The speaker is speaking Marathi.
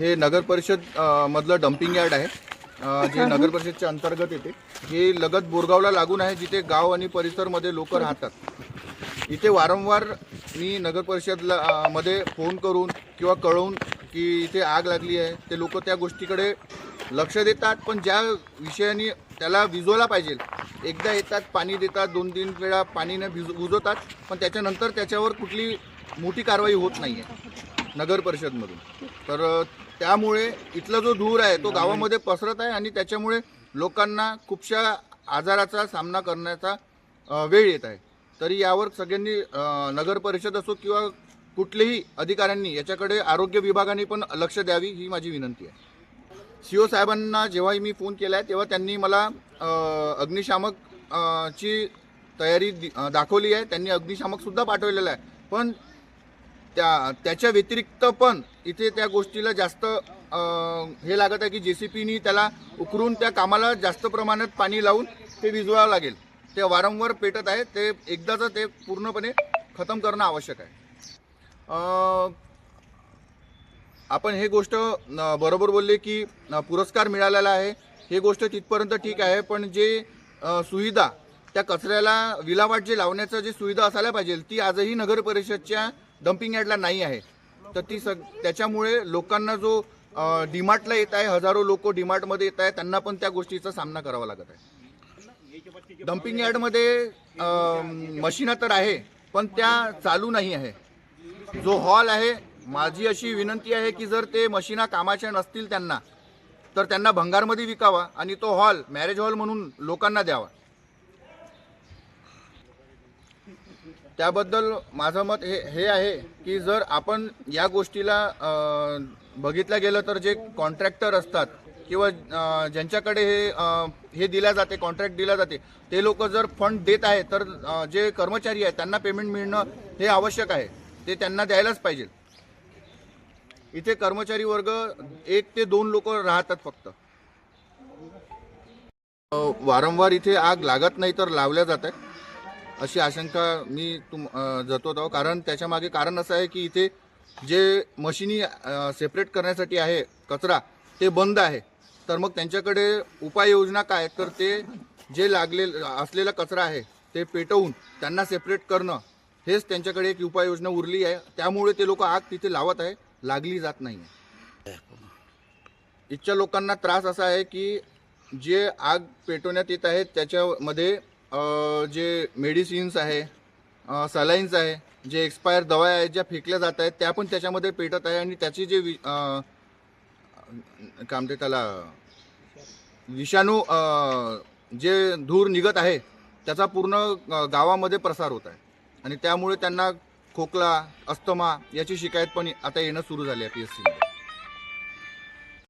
हे नगर परिषद मधलं डम्पिंग यार्ड आहे. जे नगर परिषदच्या अंतर्गत येते. हे लगत बोरगावला लागून आहे जिथे गाव आणि परिसरमध्ये लोक राहतात. इथे वारंवार मी नगर परिषदला मध्ये फोन करून किंवा कळवून की इथे आग लागली आहे ते लोक त्या गोष्टीकडे लक्ष देतात. पण ज्या विषयाने त्याला विजवला पाहिजे एकदा येतात पाणी देतात दोन तीन वेळा पाणीने भिज बुजवतात पण त्याच्यानंतर त्याच्यावर कुठली मोठी कारवाई होत नाही आहे नगर परिषदमधून. तर त्यामुळे इथला जो धूर आहे तो गावामध्ये पसरत आहे आणि त्याच्यामुळे लोकांना खूपशा आजाराचा सामना करण्याचा वेळ येत आहे. तरी यावर सगळ्यांनी नगर परिषद असो किंवा कुठलेही अधिकाऱ्यांनी याच्याकडे आरोग्य विभागाने पण लक्ष द्यावी ही माझी विनंती आहे. सी ओ साहेबांना जेव्हाही मी फोन केला आहे तेव्हा त्यांनी मला अग्निशामक ची तयारी दि- दाखवली आहे. त्यांनी अग्निशामकसुद्धा पाठवलेलं आहे. पण त्या त्याच्या व्यतिरिक्त पण इथे त्या गोष्टीला जास्त हे लागत आहे की जे सी पीनी त्याला उकरून त्या कामाला जास्त प्रमाणात पाणी लावून ते विजवावं लागेल. ते वारंवार पेटत आहे ते एकदाचं ते पूर्णपणे खतम करणं आवश्यक आहे. आपण हे गोष्ट बरोबर बोलले की पुरस्कार मिळालेला आहे. हे गोष्ट तिथपर्यंत ठीक आहे पण जे सुविधा त्या कचऱ्याला विलावाट जे लावण्याचं जे सुविधा असायला पाहिजे ती आजही नगर परिषदच्या डम्पिंग यार्डला नाही आहे. तर ती सग त्याच्यामुळे लोकांना जो अ, डीमार्टला येत आहे हजारो लोक डीमार्टमध्ये येत आहे त्यांना पण त्या गोष्टीचा सामना करावा लागत आहे. डम्पिंग यार्डमध्ये अ, मशीनं तर आहे पण त्या चालू नाही आहे. जो हॉल आहे माझी अशी विनंती आहे की जर ते मशीना कामाच्या नसतील त्यांना तर त्यांना भंगारमध्ये विकावा आणि तो हॉल मॅरेज हॉल म्हणून लोकांना द्यावा. त्याबद्दल माझं मत हे हे आहे की जर आपण या गोष्टीला बघितलं गेलं तर जे कॉन्ट्रॅक्टर असतात किंवा ज्यांच्याकडे हे हे दिल्या जाते कॉन्ट्रॅक्ट दिल्या जाते ते लोक जर फंड देत आहे तर जे कर्मचारी आहेत त्यांना पेमेंट मिळणं हे आवश्यक आहे. ते त्यांना द्यायलाच पाहिजे. इथे कर्मचारी वर्ग एक ते दोन लोक राहतात फक्त. वारंवार इथे आग लागत नाही तर लावल्या जात आहे अशी आशंका मी तुम जतवत आहो. कारण त्याच्यामागे कारण असं आहे की इथे जे मशिनी सेपरेट करण्यासाठी आहे कचरा ते बंद आहे. तर मग त्यांच्याकडे उपाययोजना काय? तर ते जे लागले असलेला कचरा आहे ते पेटवून त्यांना सेपरेट करणं हेच त्यांच्याकडे एक उपाययोजना उरली आहे. त्यामुळे ते लोक आग तिथे लावत आहे लागली जात नाही आहे इथच्या लोकांना त्रास असा आहे की जे आग पेटवण्यात येत आहे त्याच्यामध्ये जे मेडिसिन्स आहे सलाईन्स आहे जे एक्सपायर दवा आहेत ज्या फेकल्या जात आहेत त्या पण त्याच्यामध्ये पेटत आहे आणि त्याची जे वि- काय म्हणते त्याला विषाणू जे धूर निघत आहे त्याचा पूर्ण गावामध्ये प्रसार होत आहे. आणि त्यामुळे त्यांना खोकला अस्थमा याची शिकायत पण आता येणं सुरू झाली आहे पी एस सीमध्ये